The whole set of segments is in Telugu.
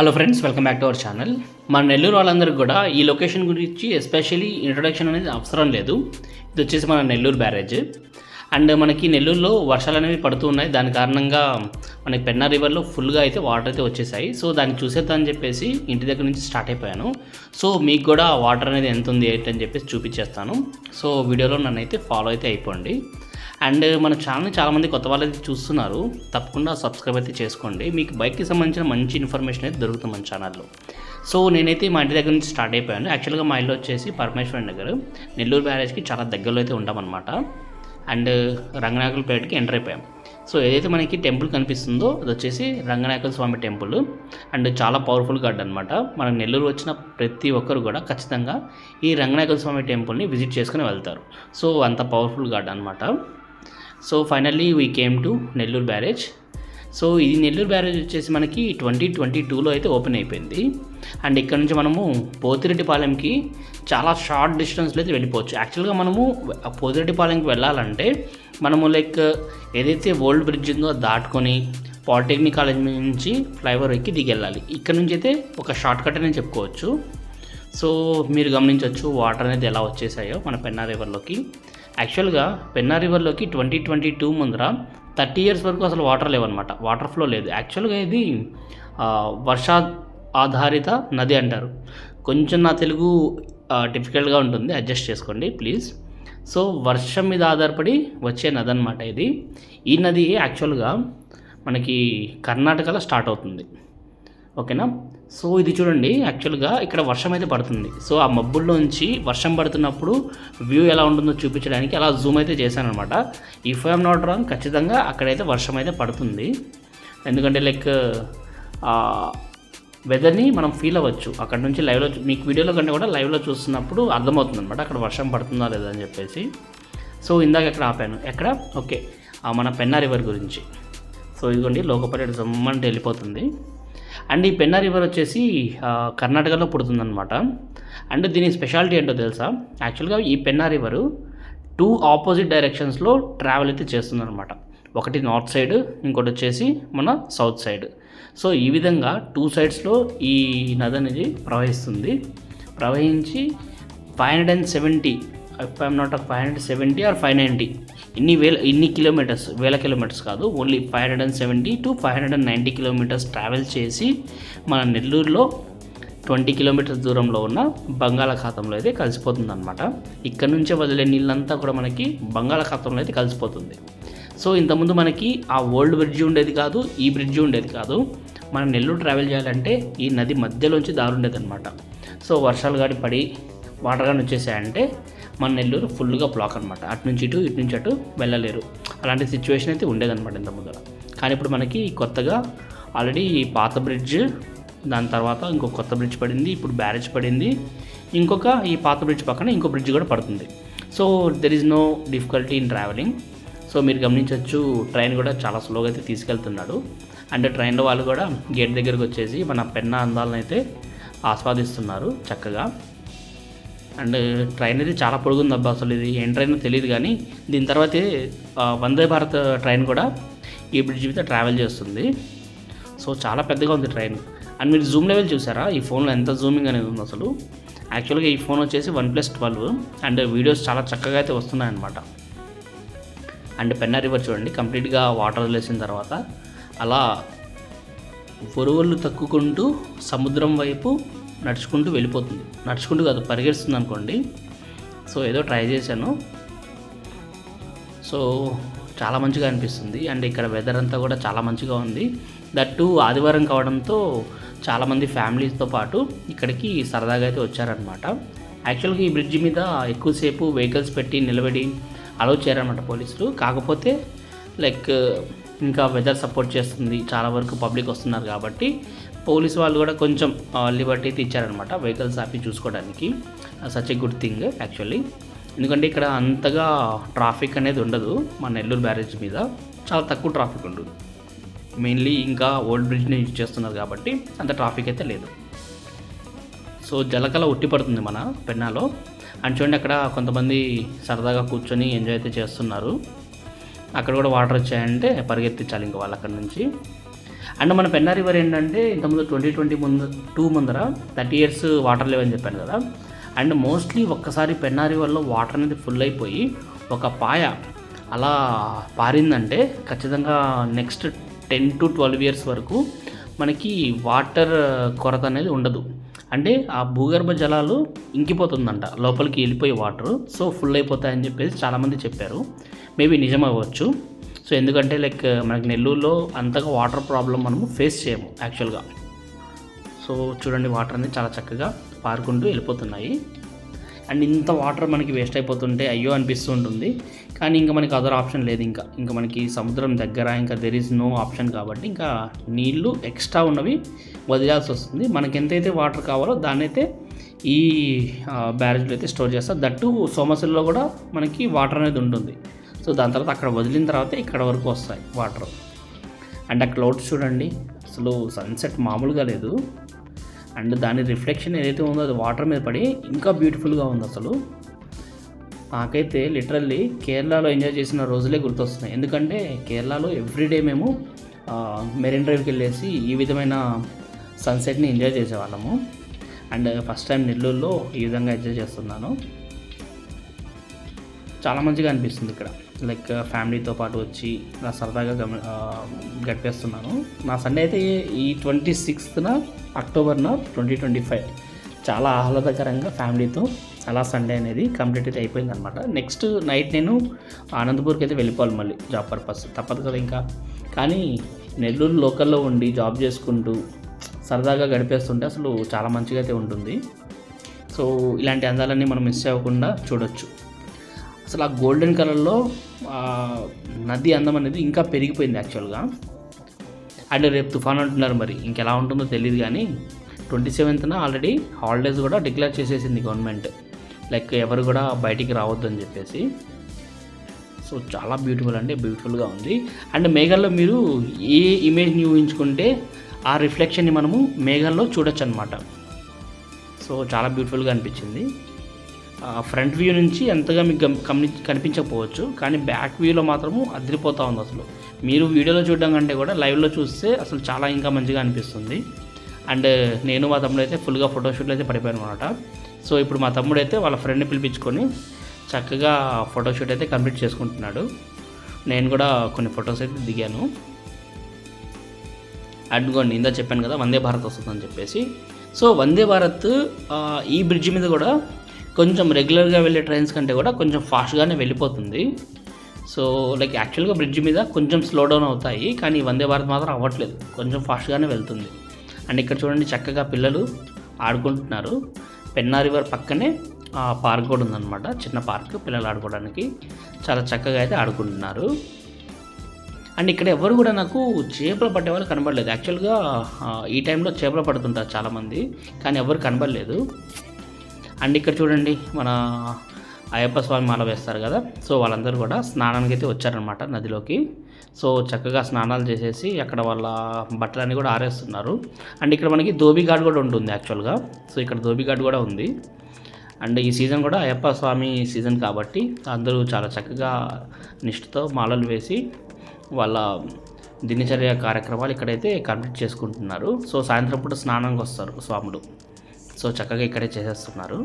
Hello friends welcome back to our channel మన నెల్లూరు వాళ్ళందరికీ కూడా ఈ లొకేషన్ గురించి ఎస్పెషల్లీ ఇంట్రొడక్షన్ అనేది అవసరం లేదు. ఇది వచ్చేసి మన నెల్లూరు బ్యారేజ్ అండ్ మనకి నెల్లూరులో వర్షాలు అనేవి పడుతూ ఉన్నాయి. దాని కారణంగా మనకి పెన్నా రివర్లో ఫుల్గా అయితే వాటర్ అయితే వచ్చేసాయి. సో దాన్ని చూసేద్దామని చెప్పేసి ఇంటి దగ్గర నుంచి స్టార్ట్ అయిపోయాను. సో మీకు కూడా వాటర్ అనేది ఎంత ఉంది ఏంటి అని చెప్పేసి చూపించేస్తాను. సో వీడియోలో నన్ను అయితే ఫాలో అయితే అయిపోండి. అండ్ మన ఛానల్ని చాలామంది కొత్త వాళ్ళు అయితే చూస్తున్నారు తప్పకుండా సబ్స్క్రైబ్ అయితే చేసుకోండి. మీకు బైక్కి సంబంధించిన మంచి ఇన్ఫర్మేషన్ అయితే దొరుకుతుంది మన ఛానల్లో. సో నేనైతే మా ఇంటి దగ్గర నుంచి స్టార్ట్ అయిపోయాను. యాక్చువల్గా మా ఇల్లు వచ్చేసి పరమేశ్వరం నగర్ నెల్లూరు బ్యారేజ్కి చాలా దగ్గరలో అయితే ఉంటామన్నమాట. అండ్ రంగనాయకులపేటకి ఎంటర్ అయిపోయాం. సో ఏదైతే మనకి టెంపుల్ కనిపిస్తుందో అది వచ్చేసి రంగనాయకుల స్వామి టెంపుల్. అండ్ చాలా పవర్ఫుల్ గార్డ్ అనమాట మనకు నెల్లూరు వచ్చిన ప్రతి ఒక్కరు కూడా ఖచ్చితంగా ఈ రంగనాయకుల స్వామి టెంపుల్ని విజిట్ చేసుకుని వెళ్తారు. సో అంత పవర్ఫుల్ గార్డ్ అనమాట so finally we came to Nellore barrage so ఇది నెల్లూరు బ్యారేజ్ వచ్చేసి మనకి ట్వంటీ ట్వంటీ టూలో అయితే ఓపెన్ అయిపోయింది. అండ్ ఇక్కడ నుంచి మనము పోతిరెడ్డిపాలెంకి చాలా షార్ట్ డిస్టెన్స్లో అయితే వెళ్ళిపోవచ్చు. యాక్చువల్గా మనము పోతిరెడ్డిపాలెంకి వెళ్ళాలంటే మనము లైక్ ఏదైతే ఓల్డ్ బ్రిడ్జ్ ఉందో దాటుకొని పాలిటెక్నిక్ కాలేజ్ నుంచి ఫ్లైఓవర్ ఎక్కి దిగి వెళ్ళాలి. ఇక్కడ నుంచి అయితే ఒక షార్ట్ కట్ అనేది చెప్పుకోవచ్చు. సో మీరు గమనించవచ్చు వాటర్ అనేది ఎలా వచ్చేసాయో మన పెన్నా రివర్లోకి యాక్చువల్గా పెన్నా రివర్లోకి ట్వంటీ ట్వంటీ టూ ముందర థర్టీ ఇయర్స్ వరకు అసలు వాటర్ లేవన్నమాట. వాటర్ ఫ్లో లేదు. యాక్చువల్గా ఇది ఆ, వర్షా ఆధారిత నది అంటారు. కొంచెం నా తెలుగు డిఫికల్ట్గా ఉంటుంది. అడ్జస్ట్ చేసుకోండి ప్లీజ్ సో వర్షం మీద ఆధారపడి వచ్చే నది అనమాట ఇది. ఈ నది యాక్చువల్గా మనకి కర్ణాటకలో స్టార్ట్ అవుతుంది. ఓకేనా సో ఇది చూడండి యాక్చువల్గా ఇక్కడ వర్షం అయితే పడుతుంది. సో ఆ మబ్బుల్లోంచి వర్షం పడుతున్నప్పుడు వ్యూ ఎలా ఉంటుందో చూపించడానికి అలా జూమ్ అయితే చేశాను అనమాట ఇఫ్ ఐఎమ్ నాట్ రాంగ్ ఖచ్చితంగా అక్కడైతే వర్షం అయితే పడుతుంది. ఎందుకంటే లైక్ వెదర్ని మనం ఫీల్ అవ్వచ్చు. అక్కడ నుంచి లైవ్లో మీకు వీడియోలో కంటే కూడా లైవ్లో చూస్తున్నప్పుడు అర్థమవుతుంది అనమాట అక్కడ వర్షం పడుతుందా లేదా అని చెప్పేసి. సో ఇందాక ఎక్కడ ఆపాను. ఎక్కడ? ఓకే. మన పెన్నా రివర్ గురించి. సో ఇదిగోండి లోకపర్యటన జమ్మంటే వెళ్ళిపోతుంది. అండ్ ఈ పెన్నా రివర్ వచ్చేసి కర్ణాటకలో పుడుతుందనమాట అండ్ దీని స్పెషాలిటీ ఏంటో తెలుసా? యాక్చువల్గా ఈ పెన్నా రివరు టూ ఆపోజిట్ డైరెక్షన్స్లో ట్రావెల్ అయితే చేస్తుందన్నమాట. ఒకటి నార్త్ సైడ్ ఇంకోటి వచ్చేసి మన సౌత్ సైడ్. సో ఈ విధంగా టూ సైడ్స్లో ఈ నది అనేది ప్రవహిస్తుంది. ప్రవహించి five hundred and seventy if I'm not five hundred seventy or five ninety. ఇన్ని వేల ఇన్ని కిలోమీటర్స్ వేల కిలోమీటర్స్ కాదు only five hundred and seventy to five hundred and ninety kilometres travel చేసి మన నెల్లూరులో ట్వంటీ కిలోమీటర్స్ దూరంలో ఉన్న బంగాళాఖాతంలో అయితే కలిసిపోతుంది అనమాట ఇక్కడ నుంచే వదిలే నీళ్ళంతా కూడా మనకి బంగాళాఖాతంలో అయితే కలిసిపోతుంది. సో ఇంతకుముందు మనకి ఆ ఓల్డ్ బ్రిడ్జి ఉండేది కాదు ఈ బ్రిడ్జి ఉండేది కాదు. మనం నెల్లూరు ట్రావెల్ చేయాలంటే ఈ నది మధ్యలోంచి దారుండేది అనమాట సో వర్షాలు గాడి పడి వాటర్ కానీ వచ్చేసాయంటే మన నెల్లూరు ఫుల్గా బ్లాక్ అనమాట అటు నుంచి ఇటు ఇటు నుంచి అటు వెళ్ళలేరు. అలాంటి సిచ్యువేషన్ అయితే ఉండేదన్నమాట ఇంత ముందర. కానీ ఇప్పుడు మనకి కొత్తగా ఆల్రెడీ పాత బ్రిడ్జ్ దాని తర్వాత ఇంకో కొత్త బ్రిడ్జ్ పడింది ఇప్పుడు బ్యారేజ్ పడింది. ఇంకొక ఈ పాత బ్రిడ్జ్ పక్కన ఇంకో బ్రిడ్జ్ కూడా పడుతుంది. So there is no difficulty in travelling so మీరు గమనించవచ్చు ట్రైన్ కూడా చాలా స్లోగా అయితే తీసుకెళ్తున్నాడు. అండ్ ట్రైన్లో వాళ్ళు కూడా గేట్ దగ్గరకు వచ్చేసి మన పెన్న అందాలను అయితే ఆస్వాదిస్తున్నారు చక్కగా. అండ్ ట్రైన్ అయితే చాలా పొడుగుంది అబ్బా అసలు ఇది ఏం ట్రైన్ తెలియదు కానీ దీని తర్వాతే వందే భారత్ ట్రైన్ కూడా ఈ బ్రిడ్జ్ మీద ట్రావెల్ చేస్తుంది. సో చాలా పెద్దగా ఉంది ట్రైన్. అండ్ మీరు జూమ్ లెవెల్ చూసారా? ఈ ఫోన్లో ఎంత జూమింగ్ అనేది ఉంది అసలు. యాక్చువల్గా ఈ ఫోన్ వచ్చేసి OnePlus twelve and videos చాలా చక్కగా అయితే వస్తున్నాయన్నమాట. అండ్ పెన్నా రివర్ చూడండి కంప్లీట్గా వాటర్ వదిలేసిన తర్వాత అలా పొరువులు తక్కుకుంటూ సముద్రం వైపు నడుచుకుంటూ వెళ్ళిపోతుంది. నడుచుకుంటూ కాదు పరిగెడుస్తుంది అనుకోండి. సో ఏదో ట్రై చేశాను. సో చాలా మంచిగా అనిపిస్తుంది. అండ్ ఇక్కడ వెదర్ అంతా కూడా చాలా మంచిగా ఉంది. దట్టు ఆదివారం కావడంతో చాలామంది ఫ్యామిలీస్తో పాటు ఇక్కడికి సరదాగా అయితే వచ్చారనమాట యాక్చువల్గా ఈ బ్రిడ్జ్ మీద ఎక్కువసేపు వెహికల్స్ పెట్టి నిలబడి అలౌ చేయారనమాట పోలీసులు. కాకపోతే లైక్ ఇంకా వెదర్ సపోర్ట్ చేస్తుంది. చాలా వరకు పబ్లిక్ వస్తున్నారు కాబట్టి పోలీస్ వాళ్ళు కూడా కొంచెం లిబర్టీ అయితే ఇచ్చారనమాట వెహికల్స్ ఆపి చూసుకోవడానికి. Such a good thing actually. ఎందుకంటే ఇక్కడ అంతగా ట్రాఫిక్ అనేది ఉండదు మన నెల్లూరు బ్యారేజ్ మీద. చాలా తక్కువ ట్రాఫిక్ ఉండదు. మెయిన్లీ ఇంకా ఓల్డ్ బ్రిడ్జ్ని యూజ్ చేస్తున్నారు కాబట్టి అంత ట్రాఫిక్ అయితే లేదు. సో జలకళ ఉట్టి పడుతుంది మన పెన్నాలో. అండ్ చూడండి అక్కడ కొంతమంది సరదాగా కూర్చొని ఎంజాయ్ అయితే చేస్తున్నారు. అక్కడ కూడా వాటర్ వచ్చాయంటే పరిగెత్తించాలి ఇంకా వాళ్ళు అక్కడ నుంచి. అండ్ మన పెన్నా రివర్ ఏంటంటే ఇంతకుముందు ట్వంటీ ట్వంటీ ముందు టూ ముందర థర్టీ ఇయర్స్ వాటర్ లేవని చెప్పాను కదా. అండ్ మోస్ట్లీ ఒక్కసారి పెన్నా రివర్లో వాటర్ అనేది ఫుల్ అయిపోయి ఒక పాయ అలా పారిందంటే ఖచ్చితంగా next ten to twelve years వరకు మనకి వాటర్ కొరత అనేది ఉండదు. అంటే ఆ భూగర్భ జలాలు ఇంకిపోతుందంట లోపలికి వెళ్ళిపోయి వాటర్. సో ఫుల్ అయిపోతాయని చెప్పేసి చాలామంది చెప్పారు. మేబీ నిజం అవ్వచ్చు. సో ఎందుకంటే లైక్ మనకి నెల్లూరులో అంతగా వాటర్ ప్రాబ్లం మనము ఫేస్ చేయము యాక్చువల్గా. సో చూడండి వాటర్ అనేది చాలా చక్కగా పారుకుంటూ వెళ్ళిపోతున్నాయి. అండ్ ఇంత వాటర్ మనకి వేస్ట్ అయిపోతుంటే అయ్యో అనిపిస్తూ ఉంటుంది. కానీ ఇంకా మనకి అదర్ ఆప్షన్ లేదు ఇంకా. ఇంకా మనకి సముద్రం దగ్గర ఇంకా దెర్ ఈజ్ నో ఆప్షన్ కాబట్టి ఇంకా నీళ్ళు ఎక్స్ట్రా ఉన్నవి వదిలాల్సి వస్తుంది. మనకి ఎంతైతే వాటర్ కావాలో దాన్ని అయితే ఈ బ్యారేజ్లో అయితే స్టోర్ చేస్తారు దట్టు సోమశిల్లో కూడా మనకి వాటర్ అనేది ఉంటుంది. సో దాని తర్వాత అక్కడ వదిలిన తర్వాత ఇక్కడ వరకు వస్తాయి వాటర్. అండ్ ఆ క్లౌడ్స్ చూడండి అసలు సన్సెట్ మామూలుగా లేదు. అండ్ దాని రిఫ్లెక్షన్ ఏదైతే ఉందో అది వాటర్ మీద పడి ఇంకా బ్యూటిఫుల్గా ఉంది అసలు. నాకైతే లిటరల్లీ కేరళలో ఎంజాయ్ చేసిన రోజులే గుర్తొస్తున్నాయి. ఎందుకంటే కేరళలో ఎవ్రీడే మేము మెరీన్ డ్రైవ్కి వెళ్ళేసి ఈ విధమైన సన్సెట్ని ఎంజాయ్ చేసేవాళ్ళము. అండ్ ఫస్ట్ టైం నెల్లూరులో ఈ విధంగా ఎంజాయ్ చేస్తున్నాను. చాలా మంచిగా అనిపిస్తుంది ఇక్కడ. లైక్ ఫ్యామిలీతో పాటు వచ్చి నా సరదాగా గమ గడిపేస్తున్నాను. నా సండే అయితే ఈ ట్వంటీ సిక్స్త్న అక్టోబర్న ట్వంటీ ట్వంటీ ఫైవ్. చాలా ఆహ్లాదకరంగా ఫ్యామిలీతో అలా సండే అనేది కంప్లీట్ అయితే అయిపోయింది అనమాట నెక్స్ట్ నైట్ నేను ఆనందపూర్కి అయితే వెళ్ళిపోవాలి మళ్ళీ జాబ్ పర్పస్. తప్పదు కదా ఇంకా. కానీ నెల్లూరు లోకల్లో ఉండి జాబ్ చేసుకుంటూ సరదాగా గడిపేస్తుంటే అసలు చాలా మంచిగా అయితే ఉంటుంది. సో ఇలాంటి అందాలన్నీ మనం మిస్ అవ్వకుండా చూడొచ్చు. అసలు ఆ గోల్డెన్ కలర్లో నది అందం అనేది ఇంకా పెరిగిపోయింది యాక్చువల్గా అండ్ రేపు తుఫాన్ అంటున్నారు మరి ఇంకెలా ఉంటుందో తెలియదు కానీ ట్వంటీ సెవెంత్న ఆల్రెడీ హాలిడేస్ కూడా డిక్లేర్ చేసేసింది గవర్నమెంట్ లైక్ ఎవరు కూడా బయటికి రావద్దు అని చెప్పేసి. సో చాలా బ్యూటిఫుల్ అంటే బ్యూటిఫుల్గా ఉంది. అండ్ మేఘాల్లో మీరు ఏ ఇమేజ్ని ఊహించుకుంటే ఆ రిఫ్లెక్షన్ని మనము మేఘాల్లో చూడొచ్చు అనమాట సో చాలా బ్యూటిఫుల్గా అనిపించింది. ఫ్రంట్ వ్యూ నుంచి ఎంతగా మీకు కమ్ని కనిపించకపోవచ్చు కానీ బ్యాక్ వ్యూలో మాత్రము అదిరిపోతూ ఉంది అసలు. మీరు వీడియోలో చూడడం కంటే కూడా లైవ్లో చూస్తే అసలు చాలా ఇంకా మంచిగా అనిపిస్తుంది. అండ్ నేను మా తమ్ముడు అయితే ఫుల్గా ఫోటోషూట్లు అయితే పడిపోయాను అనమాట సో ఇప్పుడు మా తమ్ముడు అయితే వాళ్ళ ఫ్రెండ్ని పిలిపించుకొని చక్కగా ఫోటోషూట్ అయితే కంప్లీట్ చేసుకుంటున్నాడు. నేను కూడా కొన్ని ఫొటోస్ అయితే దిగాను. అడ్డుకోండి ఇందా చెప్పాను కదా వందే భారత్ వస్తుందని చెప్పేసి. సో వందే భారత్ ఈ బ్రిడ్జ్ మీద కూడా కొంచెం రెగ్యులర్గా వెళ్ళే ట్రైన్స్ కంటే కూడా కొంచెం ఫాస్ట్గానే వెళ్ళిపోతుంది. సో లైక్ యాక్చువల్గా బ్రిడ్జ్ మీద కొంచెం స్లో డౌన్ అవుతాయి కానీ వందే భారత్ మాత్రం అవ్వట్లేదు. కొంచెం ఫాస్ట్గానే వెళ్తుంది. అండ్ ఇక్కడ చూడండి చక్కగా పిల్లలు ఆడుకుంటున్నారు. పెన్నా రివర్ పక్కనే ఆ, పార్క్ కూడా ఉందన్నమాట. చిన్న పార్క్ పిల్లలు ఆడుకోవడానికి. చాలా చక్కగా అయితే ఆడుకుంటున్నారు. అండ్ ఇక్కడ ఎవరు కూడా నాకు చేపలు పట్టే వాళ్ళు కనబడలేదు. యాక్చువల్గా ఈ టైంలో చేపలు పడుతుంటారు చాలామంది కానీ ఎవరు కనబడలేదు. అండ్ ఇక్కడ చూడండి మన అయ్యప్ప స్వామి మాల వేస్తారు కదా. సో వాళ్ళందరూ కూడా స్నానానికి అయితే వచ్చారనమాట నదిలోకి. సో చక్కగా స్నానాలు చేసేసి అక్కడ వాళ్ళ బట్టలన్నీ కూడా ఆరేస్తున్నారు. అండ్ ఇక్కడ మనకి ధోబిఘాట్ కూడా ఉంటుంది యాక్చువల్గా. సో ఇక్కడ ధోబిఘాట్ కూడా ఉంది. అండ్ ఈ సీజన్ కూడా అయ్యప్ప స్వామి సీజన్ కాబట్టి అందరూ చాలా చక్కగా నిష్ఠతో మాలలు వేసి వాళ్ళ దినచర్య కార్యక్రమాలు ఇక్కడైతే కంప్లీట్ చేసుకుంటున్నారు. సో సాయంత్రం పూట స్నానానికి వస్తారు స్వాములు. సో చక్కగా ఇక్కడే చేసేస్తున్నారు.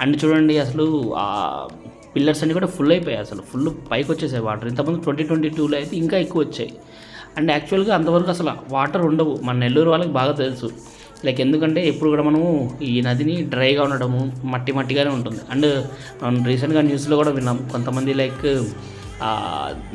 అండ్ చూడండి అసలు ఆ పిల్లర్స్ అన్నీ కూడా ఫుల్ అయిపోయాయి అసలు. ఫుల్ పైకి వచ్చేసాయి వాటర్ ఇంతకుముందు ట్వంటీ ట్వంటీ టూలో అయితే ఇంకా ఎక్కువ వచ్చాయి. అండ్ యాక్చువల్గా అంతవరకు అసలు వాటర్ ఉండవు. మన నెల్లూరు వాళ్ళకి బాగా తెలుసు. లైక్ ఎందుకంటే ఎప్పుడు కూడా మనము ఈ నదిని డ్రైగా ఉండడము మట్టి మట్టిగానే ఉంటుంది. అండ్ మనం రీసెంట్గా న్యూస్లో కూడా విన్నాం. కొంతమంది లైక్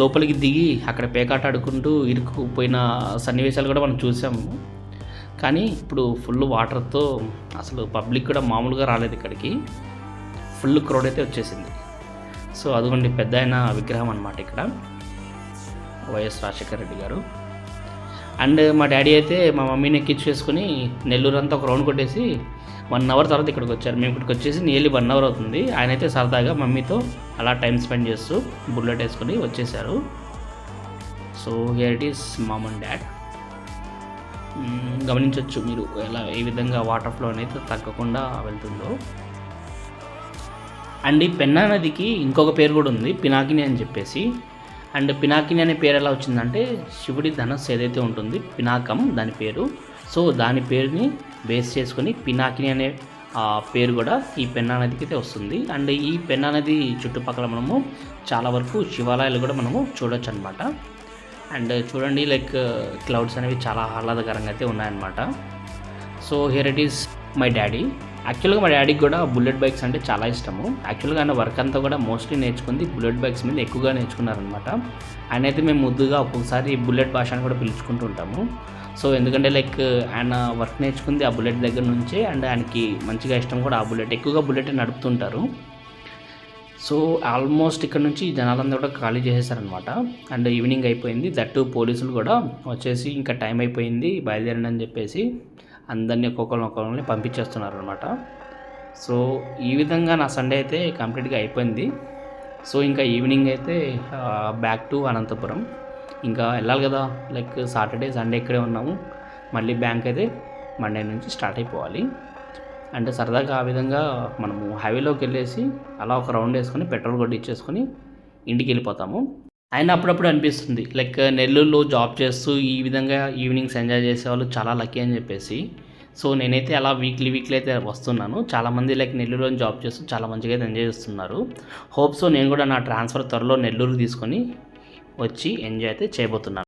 లోపలికి దిగి అక్కడ పేకాట ఆడుకుంటూ ఇరుక్కుపోయిన సన్నివేశాలు కూడా మనం చూసాము. కానీ ఇప్పుడు ఫుల్ వాటర్తో అసలు పబ్లిక్ కూడా మామూలుగా రాలేదు ఇక్కడికి. ఫుల్ క్రౌడ్ అయితే వచ్చేసింది. సో అదిగోండి పెద్ద ఆయన విగ్రహం అనమాట ఇక్కడ. వైఎస్ రాజశేఖర రెడ్డి గారు. అండ్ మా డాడీ అయితే మా మమ్మీని ఎక్కించేసుకుని నెల్లూరు అంతా ఒక రౌండ్ కొట్టేసి వన్ అవర్ తర్వాత ఇక్కడికి వచ్చారు. మేము ఇక్కడికి వచ్చేసి నియర్లీ వన్ అవర్ అవుతుంది. ఆయన అయితే సరదాగా మమ్మీతో అలా టైం స్పెండ్ చేస్తూ బుల్లెట్ వేసుకుని వచ్చేసారు. So here it is mom and dad గమనించవచ్చు మీరు ఎలా ఏ విధంగా వాటర్ ఫ్లో అనేది తగ్గకుండా వెళ్తుందో. అండ్ ఈ పెన్నా నదికి ఇంకొక పేరు కూడా ఉంది పినాకిని అని చెప్పేసి. అండ్ పినాకిని అనే పేరు ఎలా వచ్చిందంటే శివుడి ధనస్సు ఏదైతే ఉంటుంది పినాకం దాని పేరు. సో దాని పేరుని బేస్ చేసుకొని పినాకిని అనే పేరు కూడా ఈ పెన్నా నదికి అయితే వస్తుంది. అండ్ ఈ పెన్నా నది చుట్టుపక్కల మనము చాలా వరకు శివాలయాలు కూడా మనము చూడొచ్చు అనమాట అండ్ చూడండి లైక్ క్లౌడ్స్ అనేవి చాలా ఆహ్లాదకరంగా అయితే ఉన్నాయన్నమాట. So here it is my daddy యాక్చువల్గా మా డాడీకి కూడా బుల్లెట్ బైక్స్ అంటే చాలా ఇష్టము. యాక్చువల్గా ఆయన వర్క్ అంతా కూడా మోస్ట్లీ నేర్చుకుంది బుల్లెట్ బైక్స్ మీద ఎక్కువగా నేర్చుకున్నారనమాట ఆయన అయితే మేము ముద్దుగా ఒక్కొక్కసారి బుల్లెట్ భాష అని కూడా పిలుచుకుంటూ ఉంటాము. సో ఎందుకంటే లైక్ ఆయన వర్క్ నేర్చుకుంది ఆ బుల్లెట్ దగ్గర నుంచే అండ్ ఆయనకి మంచిగా ఇష్టం కూడా ఆ బుల్లెట్ ఎక్కువగా బుల్లెట్ నడుపుతుంటారు. సో ఆల్మోస్ట్ ఇక్కడ నుంచి జనాలందరూ కూడా ఖాళీ చేసేసారనమాట అండ్ ఈవినింగ్ అయిపోయింది. దట్టు పోలీసులు కూడా వచ్చేసి ఇంకా టైం అయిపోయింది. బయలుదేరండి అని చెప్పేసి అందరినీ ఒక్కొక్కరిని ఒక్కొక్కరిని పంపించేస్తున్నారు అనమాట సో ఈ విధంగా నా సండే అయితే కంప్లీట్గా అయిపోయింది. సో ఇంకా ఈవినింగ్ అయితే బ్యాక్ టు అనంతపురం. ఇంకా వెళ్ళాలి కదా. లైక్ సాటర్డే సండే ఇక్కడే ఉన్నాము. మళ్ళీ బ్యాంక్ అయితే మండే నుంచి స్టార్ట్ అయిపోవాలి. అంటే సరదాగా ఆ విధంగా మనము హైవేలోకి వెళ్ళేసి అలా ఒక రౌండ్ వేసుకొని పెట్రోల్ కొట్టించేసుకొని ఇంటికి వెళ్ళిపోతాము. అయినా అప్పుడప్పుడు అనిపిస్తుంది లైక్ నెల్లూరులో జాబ్ చేస్తూ ఈ విధంగా ఈవినింగ్స్ ఎంజాయ్ చేసేవాళ్ళు చాలా లక్కీ అని చెప్పేసి. సో నేనైతే అలా వీక్లీ వీక్లీ అయితే వస్తున్నాను. చాలామంది లైక్ నెల్లూరులో జాబ్ చేస్తూ చాలా మంచిగా అయితే ఎంజాయ్ చేస్తున్నారు. హోప్ సో నేను కూడా నా ట్రాన్స్ఫర్ త్వరలో నెల్లూరు తీసుకొని వచ్చి ఎంజాయ్ అయితే చేయబోతున్నాను.